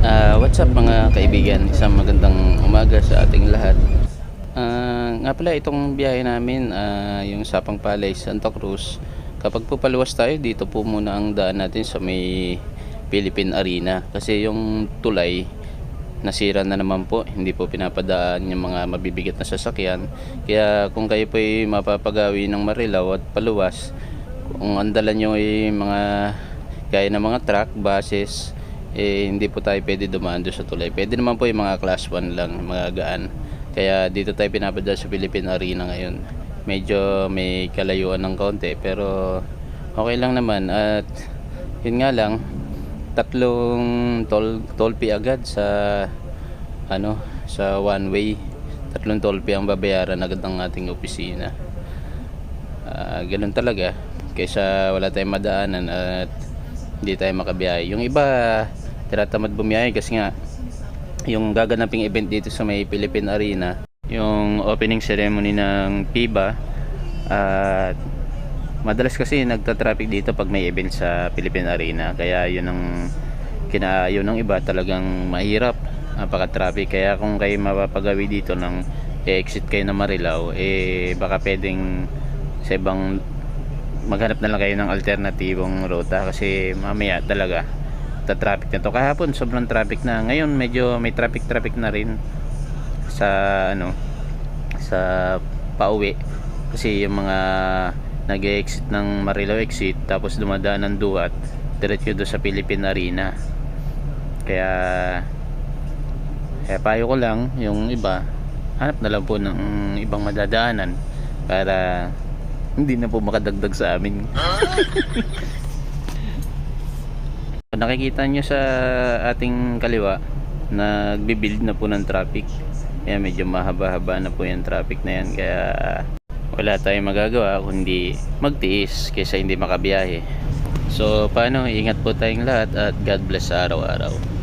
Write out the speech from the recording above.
Ah, what's up mga kaibigan? Isang magandang umaga sa ating lahat. Ah, nga pala itong biyahe namin, ah, yung Sapang Palay, Santa Cruz. Kapag po paluwas tayo, dito po muna ang daan natin sa may Philippine Arena. Kasi yung tulay, nasira na naman po. Hindi po pinapadaan yung mga mabibigat na sasakyan. Kaya kung kayo po ay mapapagawi ng Marilao at paluwas, kung ang dala nyo ay mga gaya ng mga truck, buses, eh hindi po tayo pwede dumaan doon sa tulay. Pwede naman po yung mga class 1 lang, mga gaan. Kaya dito tayo pinapadala sa Philippine Arena ngayon. Medyo may kalayuan ng kaunti pero okay lang naman at yun nga lang tatlong toll fee agad sa ano sa one way tatlong fee ang babayaran agad ng ating opisina Ah, ganun talaga kaysa wala tayong madaanan at hindi tayo makabiyahe yung iba tinatamad bumiyahe kasi nga yung gaganaping event dito sa may Philippine Arena yung opening ceremony ng PIBA at madalas kasi nagta-traffic dito pag may event sa Philippine Arena. Kaya yun ang kina yun ang iba talagang mahirap napaka-traffic kaya kung kayo mapapagawi dito ng exit kayo ng Marilao eh baka pwedeng sa ibang maghanap na lang kayo ng alternatibong ruta kasi mamaya talaga ta traffic na to kahapon sobrang traffic na. Ngayon medyo may traffic traffic na rin sa ano sa pauwi. Kasi yung mga nag-exit ng Marilao exit tapos dumadaan ng Duat diretso doon sa Philippine Arena. Kaya kaya payo ko lang yung iba hanap na lang po ng ibang madadaanan para hindi na po makadagdag sa amin nakikita nyo sa ating kaliwa nagbibuild na po ng traffic. Kaya medyo mahaba-haba na po yung traffic na yan. Kaya wala tayong magagawa kundi magtiis kaysa hindi makabiyahe. So paano? Ingat po tayong lahat at God bless araw-araw